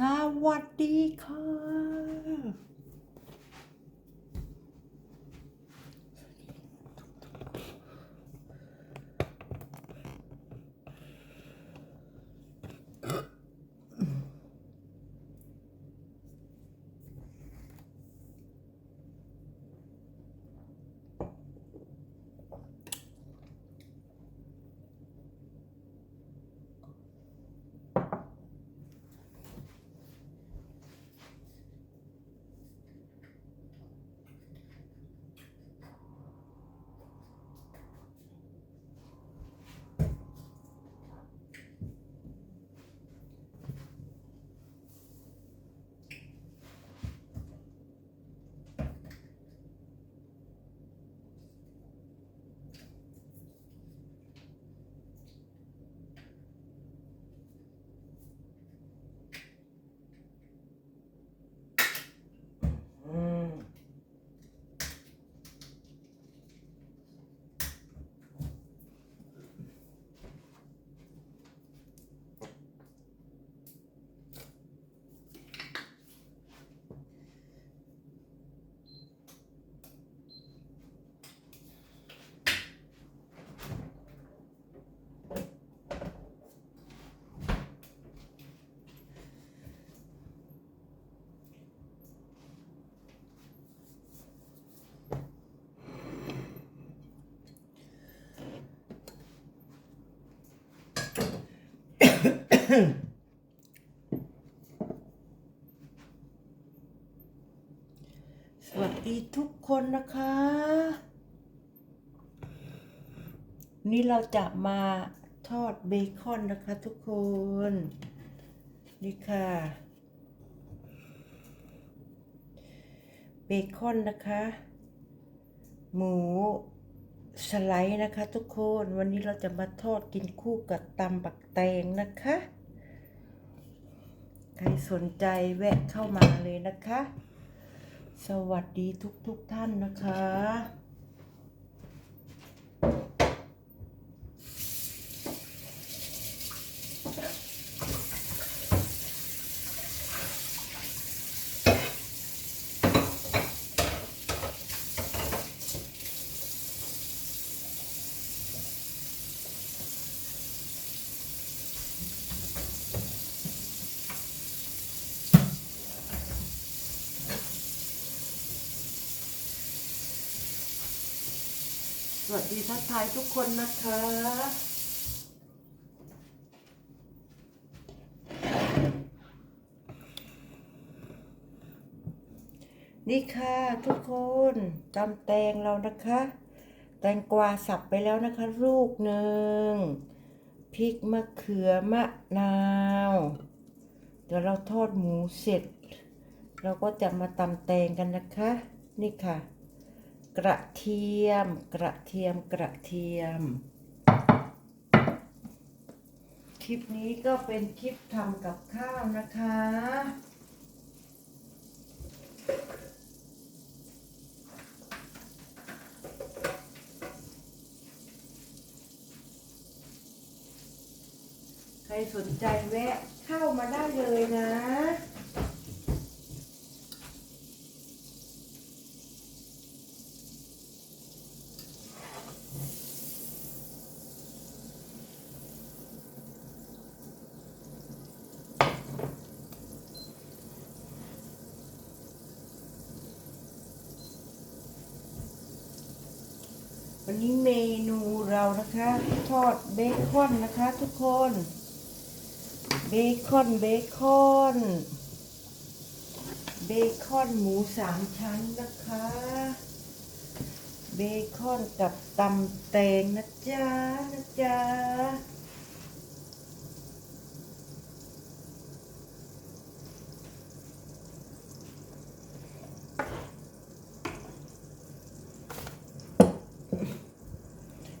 สวัสดีค่ะ อืม สวัสดีทุกคนนะคะ นี่เราจะมาทอดเบคอนนะคะทุกคน นี่ค่ะ เบคอนนะคะ หมูสไลด์นะคะทุกคน วันนี้เราจะมาทอดกินคู่กับตำบักแตงนะคะ ใครสนใจแวะเข้ามาเลยนะคะ สวัสดีทุกทุกท่านนะคะ วัสดีทักทายทุกคนนะคะ นี่ค่ะทุกคนตำแตงเรานะคะ แตงกวาสับไปแล้วนะคะลูกหนึ่งพริกมะเขือมะนาว เดี๋ยวเราทอดหมูเสร็จ เราก็จะมาตำแตงกันนะคะ นี่ค่ะ กระเทียม กระเทียม กระเทียม คลิปนี้ก็เป็นคลิปทำกับข้าวนะคะ ใครสนใจแวะเข้ามาได้เลยนะ นี้เมนูเรานะคะ ทอดเบคอนนะคะทุกคน เบคอนเบคอนเบคอนหมูสามชั้นนะคะ เบคอนกับตำแตงนะจ๊ะนะจ๊ะ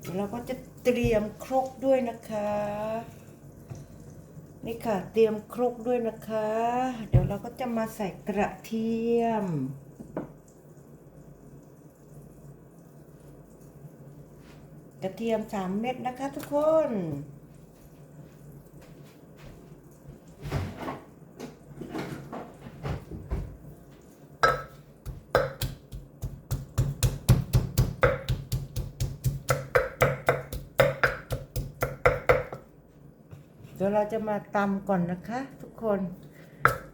เดี๋ยวเราก็จะ เตรียมครกด้วยนะคะ นี่ค่ะ เตรียมครกด้วยนะคะ เดี๋ยวเราก็จะมาใส่กระเทียม กระเทียมสามเม็ดนะคะทุกคน ดี๋ยวเราจะมาตำก่อนนะคะ ทุกคน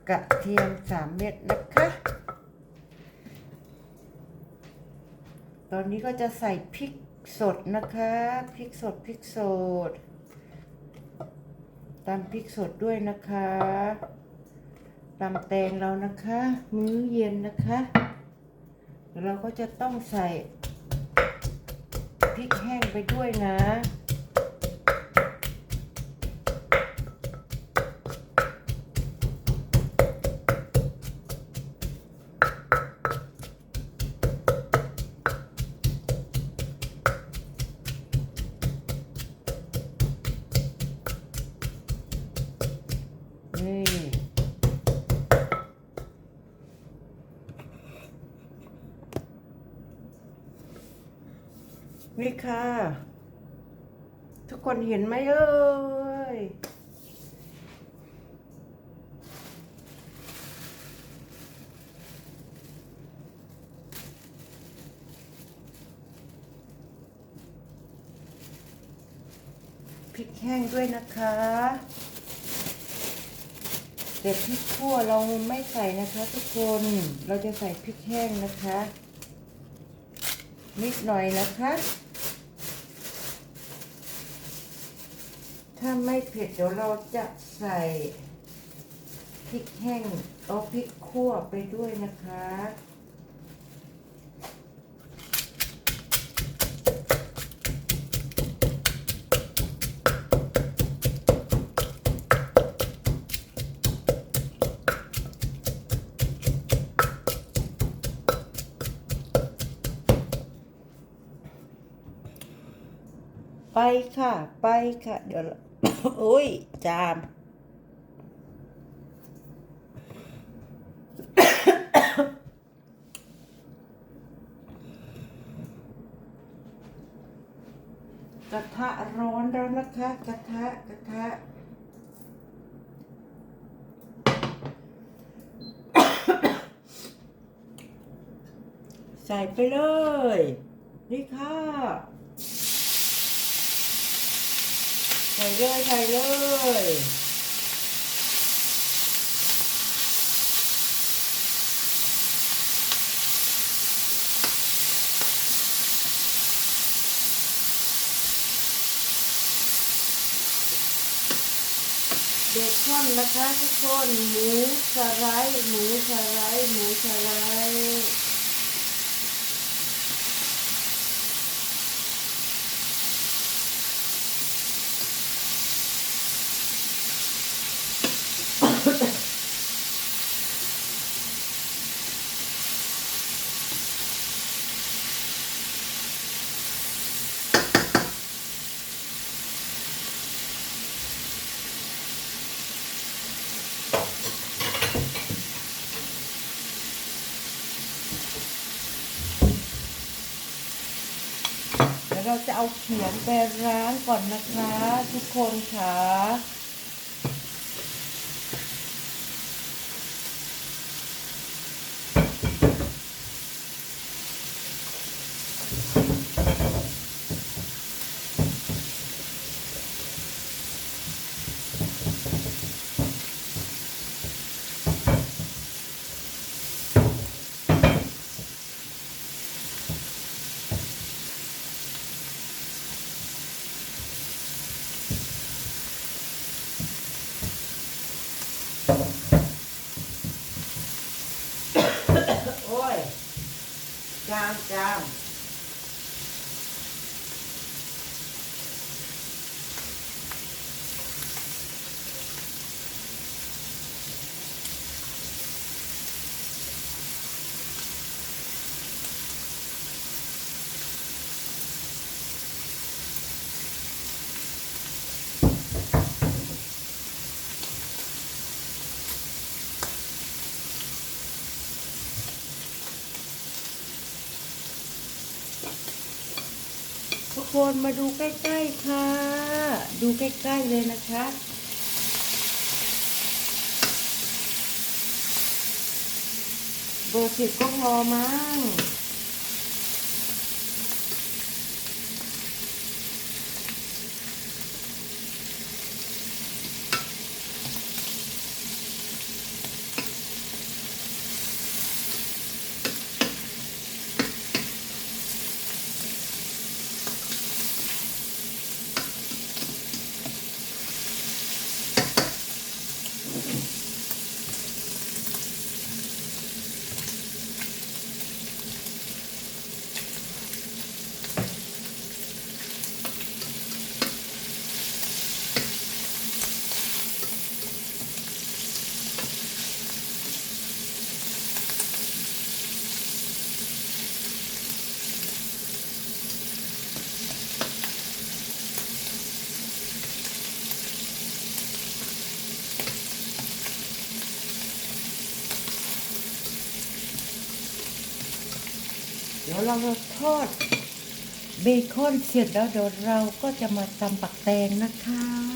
กระเทียมสามเม็ดนะคะ ตอนนี้ก็จะใส่พริกสดนะคะพริกสดพริกสดตำพริกสดด้วยนะคะตำแตงเรานะคะ มื้อเย็นนะคะเราก็จะต้องใส่พริกแห้งไปด้วยนะ คนเห็นไหมเอ่ยพริกแห้งด้วยนะคะแต่พริกขั่วเราไม่ใส่นะคะทุกคน เราจะใส่พริกแห้งนะคะ นิดหน่อยนะคะาไม่เผ็ดเดี๋ยวเราจะใส่พริกแห้งเอาพริกขั่วไปด้วยนะคะ ไปค่ะ ไปค่ะ เดี๋ยว โอ้ย จาม กระทะร้อนแล้วนะคะ กระทะ กระทะใส่ไปเลย นี่ค่ะ ใส่เลยใส่เลยเบคอนนะคะทุกคนหมูสไลด์หมูสไลด์หมูสไลด์ เดี๋ยวเราจะเอาเขียงไปล้างก่อนนะคะ ทุกคนค่ะ โอ้ย จามจามทุก คนมาดูใกล้ๆค่ะ ดูใกล้ๆเลยนะคะ เบอร์สิบก็พอมั้ง ดี๋ยวเราจะทอดเบคอนเสร็จแล้วเดี๋ยวเราก็จะมาตำปักแตงนะคะ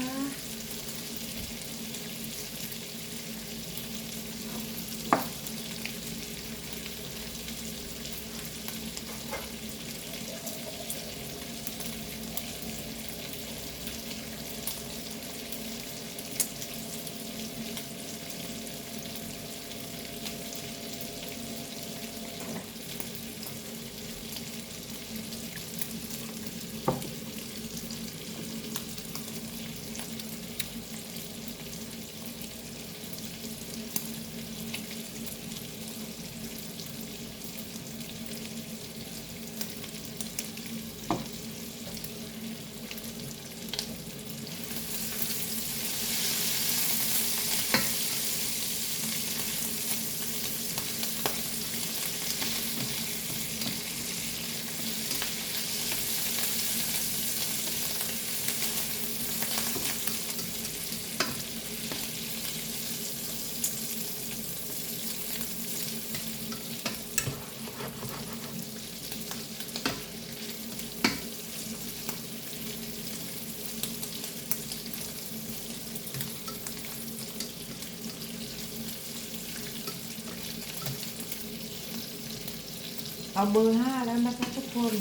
เอาเบอร์ห้าแล้วนะคะทุกคน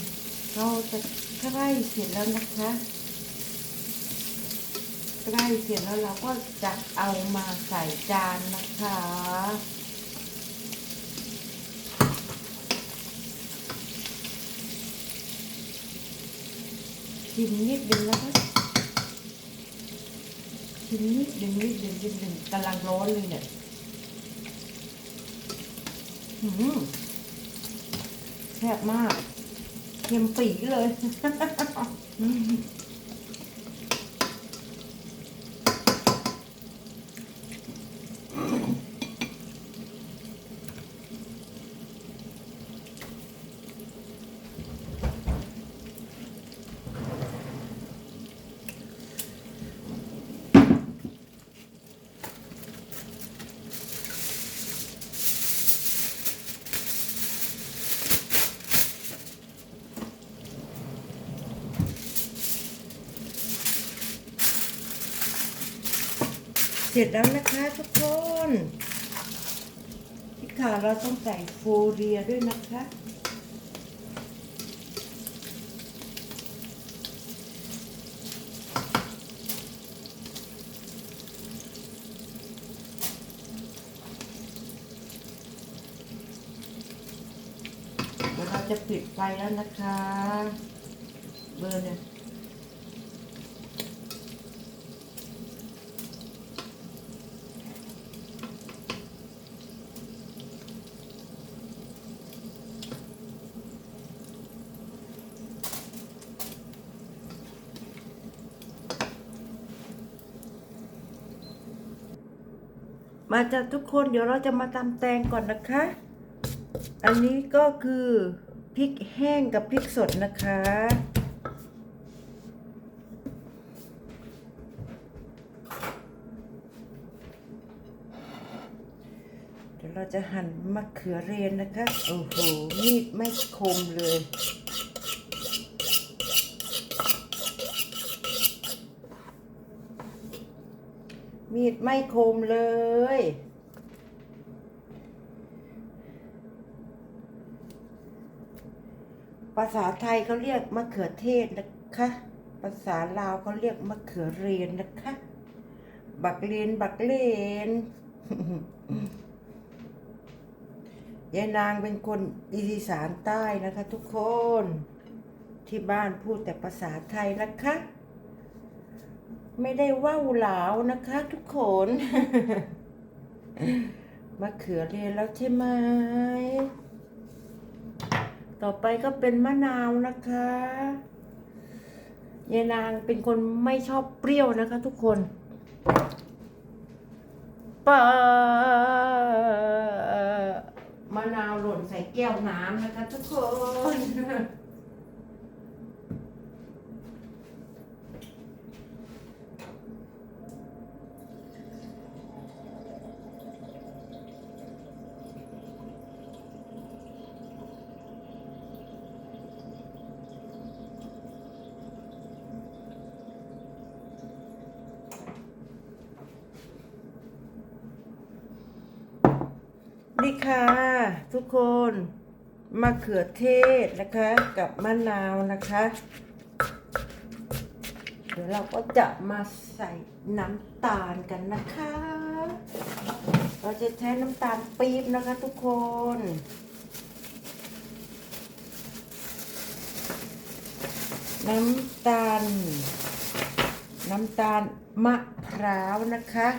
เราจะใกล้เสร็จแล้วนะคะใกล้เสร็จแล้วเราก็จะเอามาใส่จานนะคะชิมนิดนึงนะคะชิมนิดนึงนิดนึงนิดนึงกำลังร้อนเลยเนี่ยอืม แซ่บมากเค็มปีเลย เสร็จแล้วนะคะทุกคนที่ขาเราต้องใส่โฟเรียด้วยนะคะเดี๋ยวเราจะปิดไฟแล้วนะคะ เบอร์เนี่ย มาจากทุกคนเดี๋ยวเราจะมาตำแตงก่อนนะคะ อันนี้ก็คือพริกแห้งกับพริกสดนะคะ เดี๋ยวเราจะหั่นมะเขือเรนนะคะ โอ้โห มีดไม่คมเลย มีดไม่คมเลย ภาษาไทยเขาเรียกมะเขือเทศนะคะ ภาษาลาวเขาเรียกมะเขือเรนนะคะ บักเรนบักเลนยายนางเป็นคนอีสานใต้นะคะทุกคน ที่บ้านพูดแต่ภาษาไทยนะคะ ไม่ได้ว่าวหลาวนะคะทุกคน มะเขือเรนแล้วใช่ไหม ต่อไปก็เป็นมะนาวนะคะยายนางเป็นคนไม่ชอบเปรี้ยวนะคะทุกคนปามะนาวหล่นใส่แก้วน้ำนะคะทุกคน ม นี่ค่ะ ทุก คนมะเขือเทศนะคะ กับมะนาวนะคะ เดี๋ยวเราก็จะมาใส่น้ำตาลกันนะคะ เราจะใช้น้ำตาลปี๊บนะคะทุกคนน้ำตาล น้ำตาลมะพร้าวนะคะ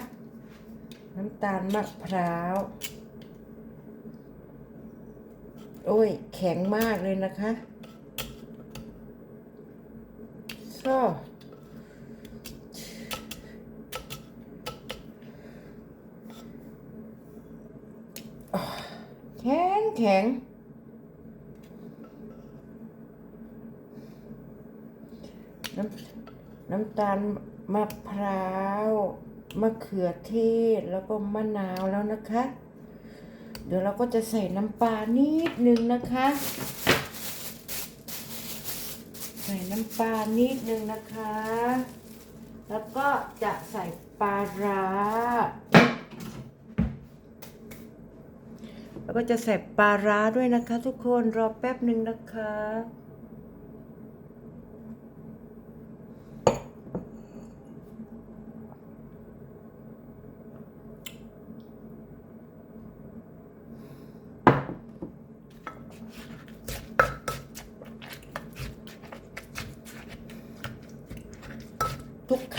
น้ำตาลมะพร้าว โอ้ย แข็งมากเลยนะคะก็แข็งแข็งน้ำน้ำตาลมะพร้าว มะเขือเทศ แล้วก็มะนาวแล้วนะคะ เดี๋ยวเราก็จะใส่น้ำปลานิดนึงนะคะ ใส่น้ำปลานิดนึงนะคะ แล้วก็จะใส่ปลาร้า แล้วก็จะใส่ปลาร้าด้วยนะคะ ทุกคนรอแป๊บหนึ่งนะคะ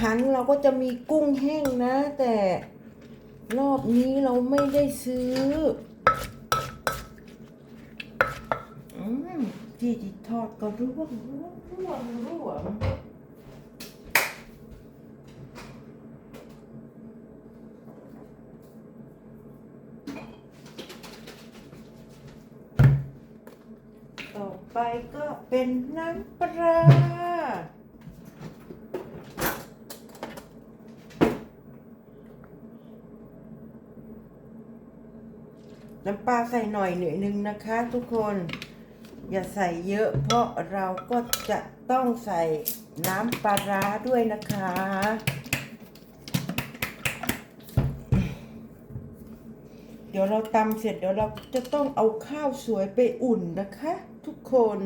ครั้งเราก็จะมีกุ้งแห้งนะ แต่รอบนี้เราไม่ได้ซื้ออืมที่ที่ทอดก็ร่วงร่วงร่วงร่วงต่อไปก็เป็นน้ำปลา น้ำปลาใส่หน่อยหน่อยนึงนะคะ ทุกคน อย่าใส่เยอะเพราะเราก็จะต้องใส่น้ำปลาร้าด้วยนะคะเดี๋ยวเราตำเสร็จเดี๋ยวเราจะต้องเอาข้าวสวยไปอุ่นนะคะ ทุกคน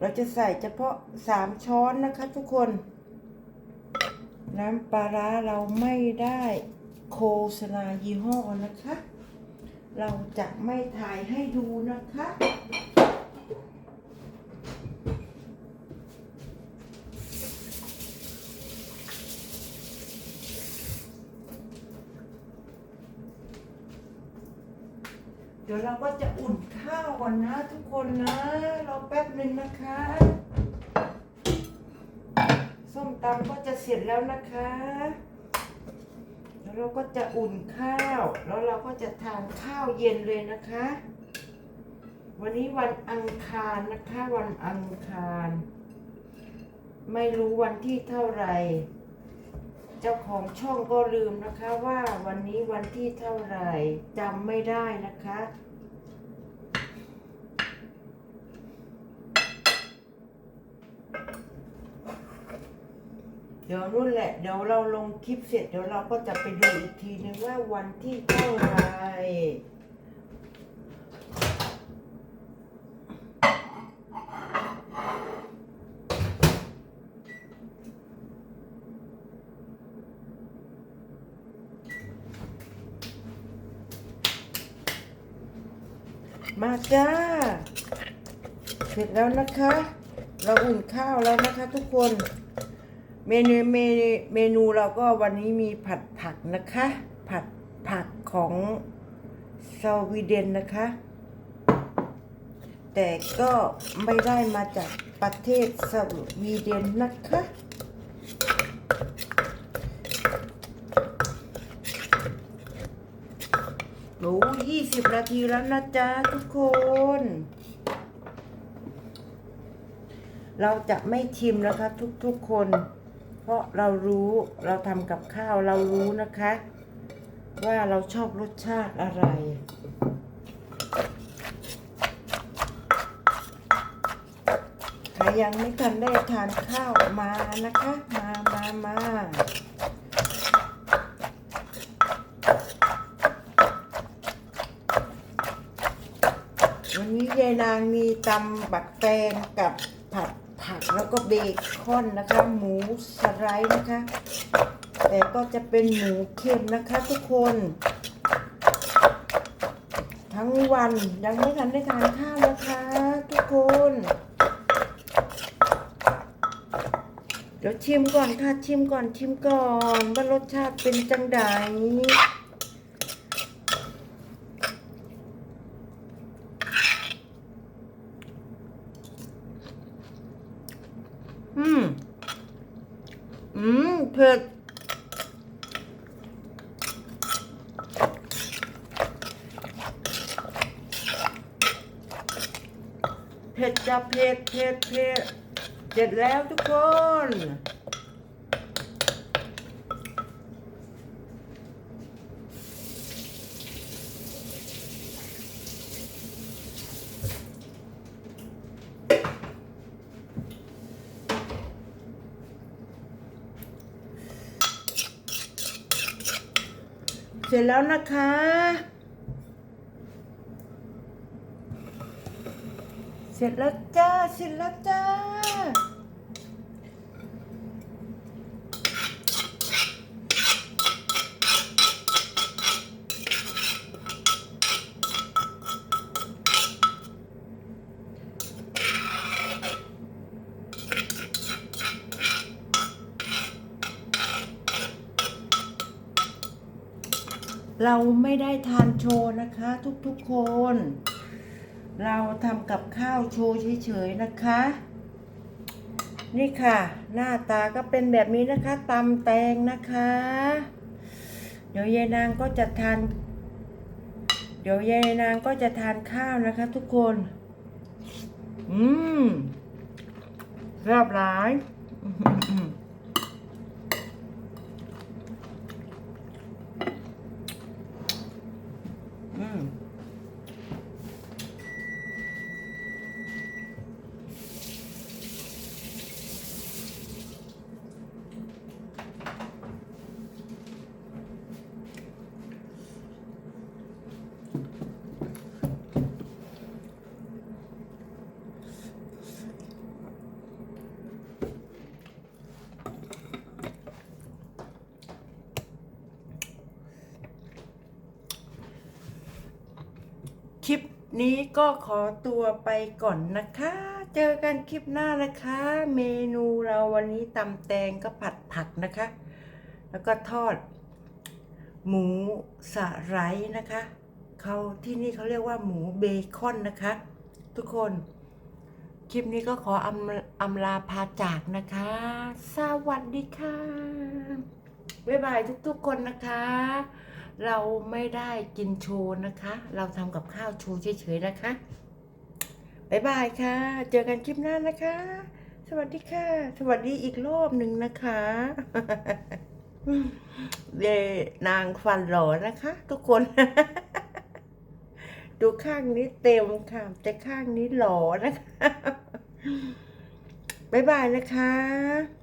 เราจะใส่เฉพาะสามช้อนนะคะทุกคน น้ำปลาร้าเราไม่ได้โฆษณายี่ห้อนะคะ เราจะไม่ถ่ายให้ดูนะคะเดี๋ยวเราก็จะอุ่น ข้าวก่อนนะทุกคนนะ รอแป๊บหนึ่งนะคะ ส้มตำก็จะเสร็จแล้วนะคะ แล้วเราก็จะอุ่นข้าว แล้วเราก็จะทานข้าวเย็นเลยนะคะ วันนี้วันอังคารนะคะ วันอังคาร ไม่รู้วันที่เท่าไหร่เจ้าของช่องก็ลืมนะคะว่าวันนี้วันที่เท่าไหร่จำไม่ได้นะคะ ดี๋ยวนู่นแหละ เดี๋ยวเราลงคลิปเสร็จ เดี๋ยวเราก็จะไปดูอีกทีนึงว่าวันที่เท่าไหร่มาจ้า เสร็จแล้วนะคะ เราอุ่นข้าวแล้วนะคะทุกคน เมนูเมนูเมนูเราก็วันนี้มีผัดผักนะคะ ผัดผักของสวีเดนนะคะ แต่ก็ไม่ได้มาจากประเทศสวีเดนนะคะโอ้ยี่สิบนาทีแล้วนะจ๊ะทุกคน เราจะไม่ชิมนะคะทุกๆคน ราะเรารู้เราทำกับข้าวเรารู้นะคะ ว่าเราชอบรสชาติอะไรทรยังไม่ทันได้ทานข้าวมานะคะ มามามาวันนี้ยายนางมีตำบักแตงกับ แล้วก็เบคอนนะคะ หมูสไลด์นะคะ แต่ก็จะเป็นหมูเค็มนะคะทุกคน ทั้งวันยังไม่ทันได้ทานข้าวนะคะ ทุกคน เดี๋ยวชิมก่อนค่ะชิมก่อนชิมก่อนว่ารสชาติเป็นจังได อืม อืม เผ็ด เผ็ดจะเผ็ดเผ็ดเผ็ดเสร็จแล้วทุกคน ร็จแล้วนะคะ เสร็จแล้วจ้า เสร็จแล้วจ้า เราไม่ได้ทานโชว์นะคะ ทุกๆคน เราทำกับข้าวโชว์เฉยๆนะคะ นี่ค่ะ หน้าตาก็เป็นแบบนี้นะคะตำแตงนะคะ เดี๋ยวยายนางก็จะทาน เดี๋ยวยายนางก็จะทานข้าวนะคะ ทุกคน อืมแซ่บหลาย ก็ขอตัวไปก่อนนะคะ เจอกันคลิปหน้านะคะ เมนูเราวันนี้ตำแตงก็ผัดผักนะคะ แล้วก็ทอด หมูสะไรนะคะเขาที่นี่เขาเรียกว่าหมูเบคอนนะคะ ทุกคนคลิปนี้ก็ขออำอำลาพาจากนะคะ สวัสดีค่ะ บ๊ายบายทุกๆคนนะคะ เราไม่ได้กินโชว์นะคะ เราทำกับข้าวโชว์เฉยๆนะคะบ๊ายบายค่ะ เจอกันคลิปหน้านะคะ สวัสดีค่ะ สวัสดีอีกรอบหนึ่งนะคะเดนางฟันหล่อนะคะ ทุกคน ดูข้างนี้เต็มค่ะ แต่ข้างนี้หล่อนะคะบ๊ายบายนะคะ